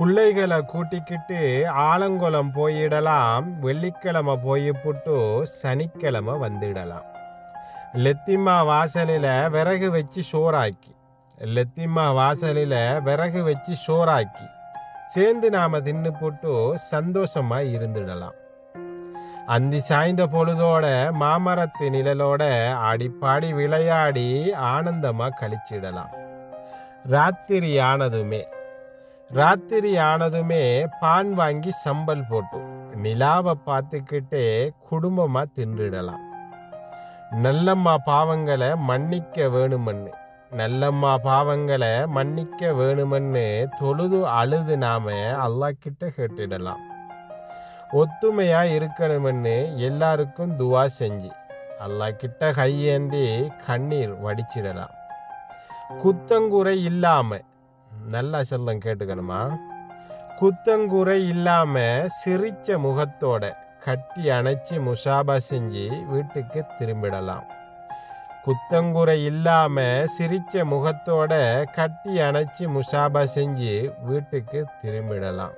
பிள்ளைகளை கூட்டிக்கிட்டு ஆலங்குளம் போயிடலாம் வெள்ளிக்கிழமை போய்ப்புட்டு சனிக்கிழமை வந்துடலாம். லெத்திம்மா வாசலில் விறகு வச்சு சோறாக்கி. லெத்திம்மா வாசலில் விறகு வச்சு சோறாக்கி. சேர்ந்து நாம் தின்னு போட்டு சந்தோஷமாக இருந்துடலாம். அந்தி சாய்ந்த பொழுதோட மாமரத்து நிழலோட ஆடிப்பாடி விளையாடி ஆனந்தமாக கழிச்சிடலாம். ராத்திரி ஆனதுமே ராத்திரி ஆனதுமே பான் வாங்கி சம்பல் போட்டு நிலாவை பார்த்துக்கிட்டே குடும்பமா தின்றுடலாம். நல்லம்மா பாவங்களை மன்னிக்க வேணுமன்னு நல்லம்மா பாவங்களை மன்னிக்க வேணுமன்னு தொழுது அழுது நாம அல்லாஹ் கிட்ட கேட்டுடலாம். ஒத்துமையா இருக்கணும்னு எல்லாருக்கும் துவா செஞ்சு அல்லாஹ் கிட்ட கையேந்தி கண்ணீர் வடிச்சிடலாம். குத்தங்குறை இல்லாமல் நல்லா செல்லம் கேட்டுக்கணுமா? குத்தங்குறை இல்லாம சிரிச்ச முகத்தோட கட்டி அணைச்சி முஷாபா செஞ்சு வீட்டுக்கு திரும்பிடலாம். குத்தங்குறை இல்லாம சிரிச்ச முகத்தோட கட்டி அணைச்சி முஷாபா செஞ்சு வீட்டுக்கு திரும்பிடலாம்.